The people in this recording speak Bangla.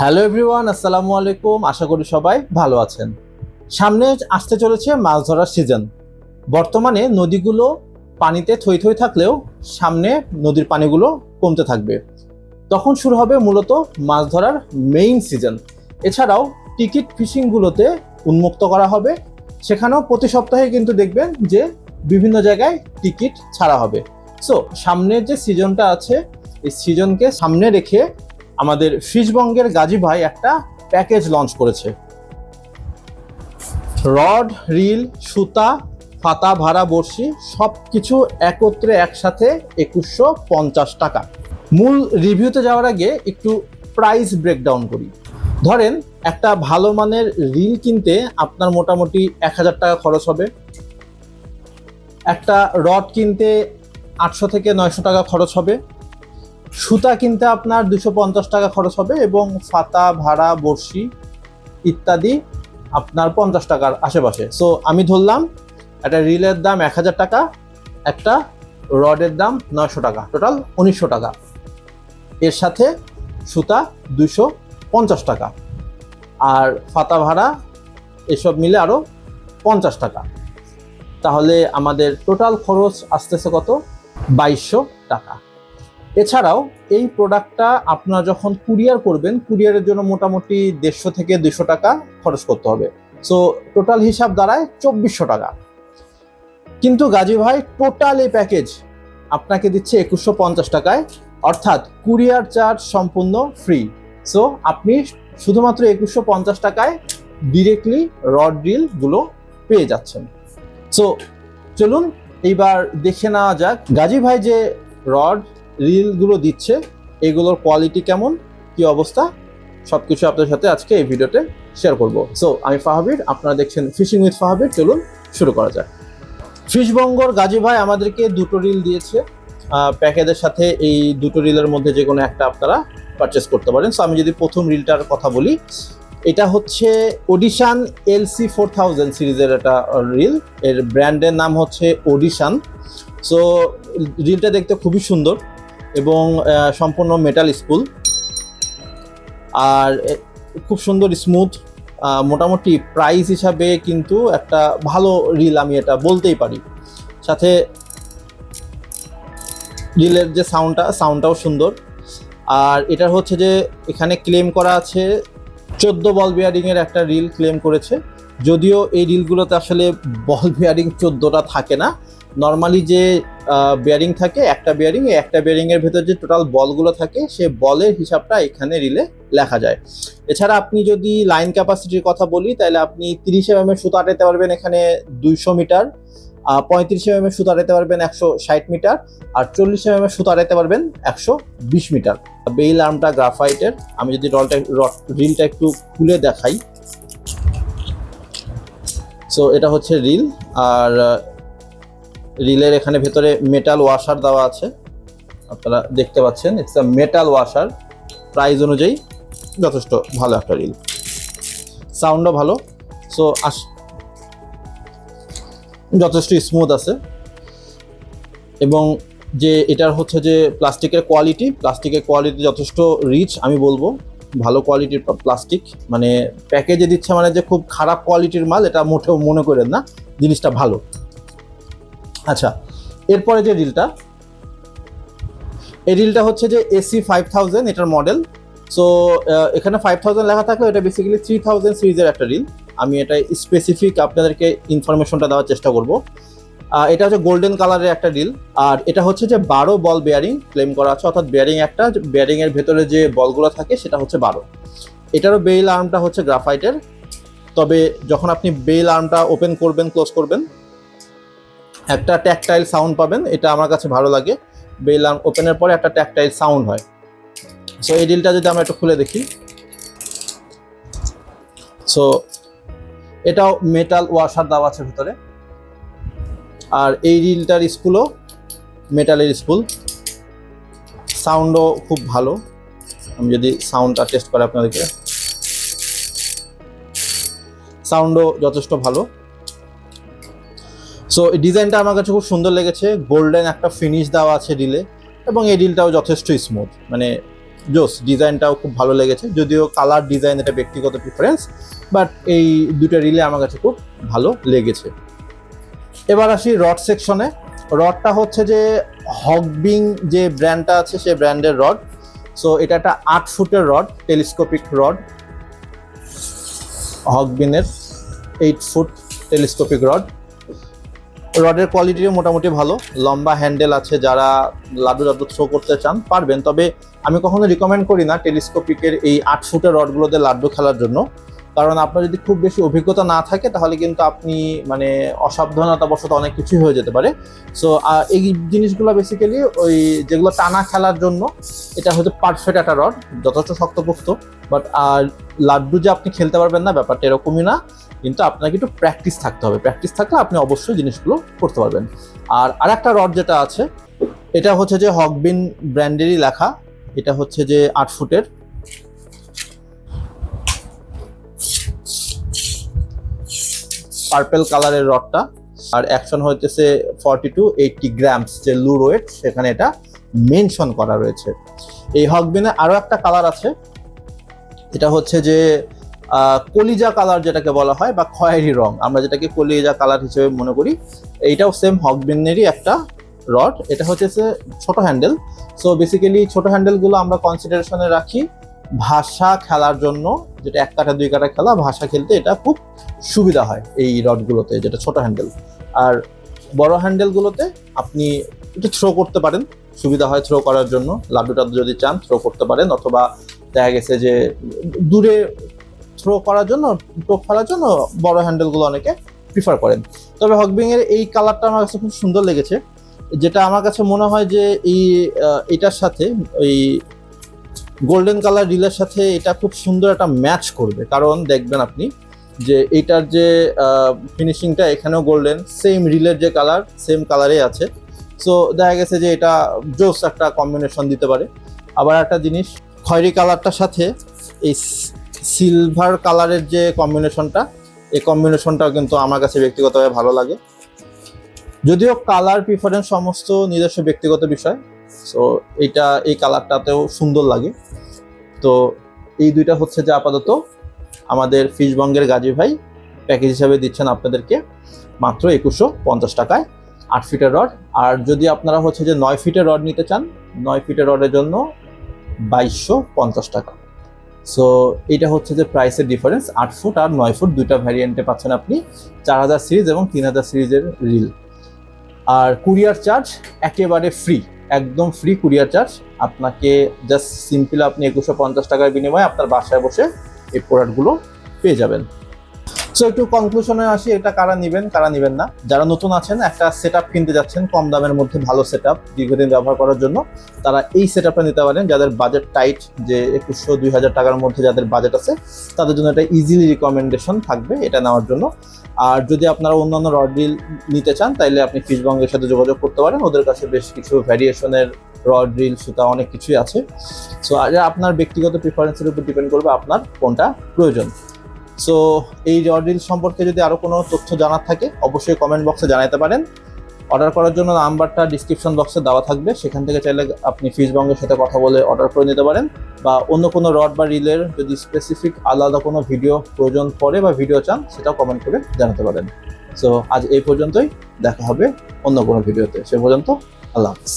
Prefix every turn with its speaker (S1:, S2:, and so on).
S1: হ্যালো এভরিওয়ান, আসসালামু আলাইকুম। আশা করি সবাই ভালো আছেন। সামনে আসতে চলেছে মাছ ধরার সিজন। বর্তমানে নদীগুলো পানিতে থই থই থাকলেও সামনে নদীর পানিগুলো কমতে থাকবে। তখন শুরু হবে মূলত মাছ ধরার মেইন সিজন এছাড়াও টিকিট ফিশিংগুলোতে উন্মুক্ত করা হবে। সেখানেও প্রতি সপ্তাহে কিন্তু দেখবেন যে বিভিন্ন জায়গায় টিকিট ছাড়া হবে। সো সামনের যে সিজনটা আছে, এই সিজনকে সামনে রেখে আমাদের ফিশবঙ্গের গাজী ভাই একটা প্যাকেজ লঞ্চ করেছে। রড, রিল, সুতা, ফাতা, ভাড়া, বড়শি সব কিছু একত্রে একসাথে একুশশো পঞ্চাশ টাকা। মূল রিভিউতে যাওয়ার আগে একটু প্রাইস ব্রেকডাউন করি। ধরেন, একটা ভালো মানের রিল কিনতে আপনার মোটামুটি এক হাজার টাকা খরচ হবে। একটা রড কিনতে আটশো থেকে নয়শো টাকা খরচ হবে। সুতা কিনতে আপনার দুশো পঞ্চাশ টাকা খরচ হবে এবং ফাতা, ভাড়া, বড়শি ইত্যাদি আপনার পঞ্চাশ টাকার আশেপাশে। সো আমি ধরলাম একটা রিলের দাম এক হাজার টাকা, একটা রডের দাম নয়শো টাকা, টোটাল উনিশশো টাকা। এর সাথে সুতা দুশো পঞ্চাশ টাকা আর ফাতা, ভাড়া এসব মিলে আরও পঞ্চাশ টাকা। তাহলে আমাদের টোটাল খরচ আসতেছে কত? বাইশশো টাকা। এছাড়াও এই প্রোডাক্টটা আপনারা যখন কুরিয়ার করবেন কুরিয়ারের জন্য মোটামুটি দেড়শো থেকে দুশো টাকা খরচ করতে হবে। সো টোটাল হিসাব দাঁড়ায় চব্বিশশো টাকা। কিন্তু গাজী ভাই টোটাল এই প্যাকেজ আপনাকে দিচ্ছে একুশশো পঞ্চাশ টাকায়। অর্থাৎ কুরিয়ার চার্জ সম্পূর্ণ ফ্রি সো আপনি শুধুমাত্র একুশশো পঞ্চাশ টাকায় ডিরেক্টলি রডগুলো পেয়ে যাচ্ছেন। সো চলুন, এইবার দেখে নেওয়া যাক। গাজী ভাই যে রড রিলগুলো দিচ্ছে, এগুলোর কোয়ালিটি কেমন, কি অবস্থা সব কিছু আপনাদের সাথে আজকে এই ভিডিওতে শেয়ার করব। সো আমি ফাহাবির, আপনারা দেখছেন ফিশিং উইথ ফাহাবির, চলুন শুরু করা যাক। ফিশবঙ্গর গাজী ভাই আমাদেরকে দুটো রিল দিয়েছে। প্যাকেজের সাথে এই দুটো রিলের মধ্যে যে কোনো একটা আপনারা পারচেস করতে পারেন। সো আমি যদি প্রথম রিলটার কথা বলি, এটা হচ্ছে ওডিশান এলসি ফোর থাউজেন্ড সিরিজের একটা রিল এর ব্র্যান্ডের নাম হচ্ছে ওডিশান সো রিলটা দেখতে খুবই সুন্দর। এবং সম্পূর্ণ মেটাল স্কুল আর খুব সুন্দর স্মুথ মোটামুটি প্রাইস হিসাবে কিন্তু একটা ভালো রিল আমি এটা বলতেই পারি। সাথে রিলের যে সাউন্ডটা সাউন্ডটাও সুন্দর। আর এটা হচ্ছে যে, এখানে ক্লেম করা আছে, চোদ্দ বল বিয়ারিংয়ের একটা রিল ক্লেম করেছে। যদিও এই রিলগুলোতে আসলে বল বিয়ারিং চোদ্দোটা থাকে না নর্মালি যে বিয়ারিং থাকে, একটা বিয়ারিং একটা বিয়ারিং এর ভেতর যে টোটাল বলগুলো থাকে সে বলের হিসাবটা এখানে রিলে লেখা যায়। এছাড়া আপনি যদি লাইন ক্যাপাসিটির কথা বলি, তাহলে আপনি তিরিশ এম এর সুতো আটাইতে পারবেন এখানে দুইশো মিটার পঁয়ত্রিশ এম এর সুতো আটাইতে পারবেন একশো ষাট মিটার, আর চল্লিশ এম এর সুতো আটাইতে পারবেন একশো বিশ মিটার। বেইল আর্মটা গ্রাফাইটের, আমি যদি রলটা রিলটা একটু খুলে দেখাই। সো এটা হচ্ছে রিল, আর রিলের এখানে ভেতরে মেটাল ওয়াশার দেওয়া আছে। আপনারা দেখতে পাচ্ছেন it's a metal washer price অনুযায়ী যথেষ্ট ভালো একটা রিল সাউন্ডও ভালো। সো আস যথেষ্ট স্মুথ আছে। এবং যে এটার হচ্ছে যে প্লাস্টিকের কোয়ালিটি প্লাস্টিকের কোয়ালিটি যথেষ্ট রিচ আমি বলব। ভালো কোয়ালিটির প্লাস্টিক মানে প্যাকেজে দিচ্ছে মানে যে খুব খারাপ কোয়ালিটির মাল, এটা মোটেও মনে করেন না। জিনিসটা ভালো। আচ্ছা এরপরে যে রিলটা এই রিলটা হচ্ছে যে এসি ফাইভ থাউজেন্ড এটার মডেল সো এখানে ফাইভ থাউজেন্ড লেখা থাকলেও এটা বেসিক্যালি থ্রি থাউজেন্ড সিরিজের একটা রিল আমি এটা স্পেসিফিক আপনাদেরকে ইনফরমেশনটা দেওয়ার চেষ্টা করব। এটা হচ্ছে গোল্ডেন কালারের একটা রিল আর এটা হচ্ছে যে বারো বল বেয়ারিং ক্লেম করা আছে। অর্থাৎ বেয়ারিং একটা বেয়ারিং এর ভেতরে যে বলগুলো থাকে, সেটা হচ্ছে বারো। এটারও বেইল আর্মটা হচ্ছে গ্রাফাইটের তবে যখন আপনি বেইল আর্মটা ওপেন করবেন ক্লোজ করবেন একটা ট্যাকটাইল সাউন্ড পাবেন, এটা আমার কাছে ভালো লাগে। বেল ওপেনের পরে একটা ট্যাকটাইল সাউন্ড হয়। সো এই ডিলটা যদি আমরা একটু খুলে দেখি। সো এটাও মেটাল ওয়াশার দেওয়া আছে ভিতরে। আর এই রিলটার স্কুলও মেটালের স্কুল সাউন্ডও খুব ভালো। আমি যদি সাউন্ডটা টেস্ট করে আপনাদেরকে। সাউন্ডও যথেষ্ট ভালো। সো এই ডিজাইনটা আমার কাছে খুব সুন্দর লেগেছে। গোল্ডেন একটা ফিনিশ দেওয়া আছে ডিলে এবং এই ডিলটাও যথেষ্ট স্মুথ মানে জোস ডিজাইনটাও খুব ভালো লেগেছে। যদিও কালার ডিজাইন এটা ব্যক্তিগত প্রিফারেন্স বাট এই দুটো রিলে আমার কাছে খুব ভালো লেগেছে। এবার আসি রড সেকশনে রডটা হচ্ছে যে হকবিং যে ব্র্যান্ডটা আছে, সে ব্র্যান্ডের রড সো এটা একটা আট ফুটের রড টেলিস্কোপিক রড হকবিনের এইট ফুট টেলিস্কোপিক রড রডের কোয়ালিটিও মোটামুটি ভালো। লম্বা হ্যান্ডেল আছে যারা লাড্ডু লাড্ডু থ্রো করতে চান, পারবেন। তবে আমি কখনো রিকমেন্ড করি না টেলিস্কোপিকের এই আট ফুটের রডগুলোতে লাড্ডু খেলার জন্য। কারণ আপনার যদি খুব বেশি অভিজ্ঞতা না থাকে, তাহলে কিন্তু আপনি মানে অসাবধানতা বশত অনেক কিছুই হয়ে যেতে পারে। সো এই জিনিসগুলো বেসিক্যালি ওই যেগুলো টানা খেলার জন্য, এটা হয়তো পারফেক্ট একটা রড, যথেষ্ট শক্তপোক্ত। বাট আর লাড্ডু যে আপনি খেলতে পারবেন না, ব্যাপারটা এরকমই না। কিন্তু আপনাকে একটু প্র্যাকটিস থাকতে হবে। প্র্যাকটিস থাকলে আপনি অবশ্যই জিনিসগুলো করতে পারবেন। আর আরেকটা রড যেটা আছে, এটা হচ্ছে যে হকবিন ব্র্যান্ডেরই লেখা। এটা হচ্ছে যে আট ফুটের। পার্পেল কালারের রডটা আর অ্যাকশন হইতেছে ফর্টি টু এইটটি গ্রামস যে লু ওয়েট সেখানে এটা মেনশন করা রয়েছে। এই হকবিনে আরও একটা কালার আছে। এটা হচ্ছে যে কলিজা কালার যেটাকে বলা হয় বা খয়েরি রং, আমরা যেটাকে কলিজা কালার হিসেবে মনে করি, এইটাও সেম হকবিনেরই একটা রড এটা হচ্ছে ছোট হ্যান্ডেল সো বেসিক্যালি ছোট হ্যান্ডেলগুলো আমরা কনসিডারেশনে রাখি ভাষা খেলার জন্য, যেটা এক কাঠা, দুই কাঠা খেলা, ভাষা খেলতে এটা খুব সুবিধা হয় এই রডগুলোতে যেটা ছোট হ্যান্ডেল আর বড় হ্যান্ডেলগুলোতে আপনি একটু থ্রো করতে পারেন, সুবিধা হয় থ্রো করার জন্য। লাড্ডু টাড্ডু যদি চান থ্রো করতে পারেন, অথবা দেখা গেছে যে দূরে থ্রো করার জন্য, টোপ ফেলার জন্য বড় হ্যান্ডেলগুলো অনেকে প্রিফার করেন। তবে হকবিং এর এই কালারটা আমার কাছে খুব সুন্দর লেগেছে, যেটা আমার কাছে মনে হয় যে এই এটার সাথে, এই গোল্ডেন কালার রিলের সাথে এটা খুব সুন্দর একটা ম্যাচ করবে। কারণ দেখবেন আপনি যে এটার যে ফিনিশিংটা এখানেও গোল্ডেন সেম রিলের যে কালার সেম কালারে আছে। সো দেখা গেছে যে এটা জোস একটা কম্বিনেশন দিতে পারে। আবার একটা জিনিস, খয়েরি কালারটার সাথে এই সিলভার কালারের যে কম্বিনেশনটা এই কম্বিনেশনটাও কিন্তু আমার কাছে ব্যক্তিগতভাবে ভালো লাগে। যদিও কালার প্রিফারেন্স সমস্ত নিজস্ব ব্যক্তিগত বিষয় সো এইটা, এই কালারটাতেও সুন্দর লাগে। তো এই দুইটা হচ্ছে যে আপাতত আমাদের ফিশবঙ্গের গাজী ভাই প্যাকেজ হিসাবে দিচ্ছেন আপনাদেরকে মাত্র একুশশো পঞ্চাশ টাকায় আট ফিটের রড আর যদি আপনারা হচ্ছে যে নয় ফিটের রড নিতে চান, নয় ফিটের রডের জন্য বাইশশো পঞ্চাশ টাকা। সো এটা হচ্ছে যে প্রাইসের ডিফারেন্স আট ফুট আর নয় ফুট দুইটা ভ্যারিয়েন্টে পাচ্ছেন আপনি। চার হাজার সিরিজ এবং তিন হাজার সিরিজের রিল আর কুরিয়ার চার্জ একেবারে ফ্রি একদম ফ্রি কুরিয়ার চার্জ আপনাকে জাস্ট সিম্পল আপনি একুশো পঞ্চাশ টাকার বিনিময়ে আপনার বাসায় বসে এই প্রোডাক্টগুলো পেয়ে যাবেন। সো একটু কনক্লুশনে আসি, এটা কারা নেবেন কারা নেবেন না। যারা নতুন আছেন, একটা সেট কিনতে যাচ্ছেন, কম দামের মধ্যে ভালো সেট দীর্ঘদিন ব্যবহার করার জন্য, তারা এই সেট নিতে পারেন। যাদের বাজেট টাইট যে একুশশো দুই হাজার টাকার মধ্যে যাদের বাজেট আছে, তাদের জন্য এটা ইজিলি রিকমেন্ডেশন থাকবে এটা নেওয়ার জন্য। আর যদি আপনারা অন্যান্য রড ডিল নিতে চান তাহলে আপনি ফিশবঙ্গের সাথে যোগাযোগ করতে পারেন। ওদের কাছে বেশ কিছু ভ্যারিয়েশনের রড রিল সুতা, অনেক কিছুই আছে। সো আপনার ব্যক্তিগত প্রিফারেন্সের উপর ডিপেন্ড করবে আপনার কোনটা প্রয়োজন। সো এই রড রিল সম্পর্কে যদি আরও কোনো তথ্য জানার থাকে, অবশ্যই কমেন্ট বক্সে জানাতে পারেন। অর্ডার করার জন্য নাম্বারটা ডিসক্রিপশন বক্সে দেওয়া থাকবে। সেখান থেকে চাইলে আপনি ফিশবঙ্গের সাথে কথা বলে অর্ডার করে নিতে পারেন বা অন্য কোনো রড বা রিলের যদি স্পেসিফিক আলাদা কোনো ভিডিও প্রয়োজন পড়ে বা ভিডিও চান, সেটাও কমেন্ট করে জানাতে পারেন। সো আজ এই পর্যন্তই। দেখা হবে অন্য কোনো ভিডিওতে সে পর্যন্ত আল্লাহ হাফিজ।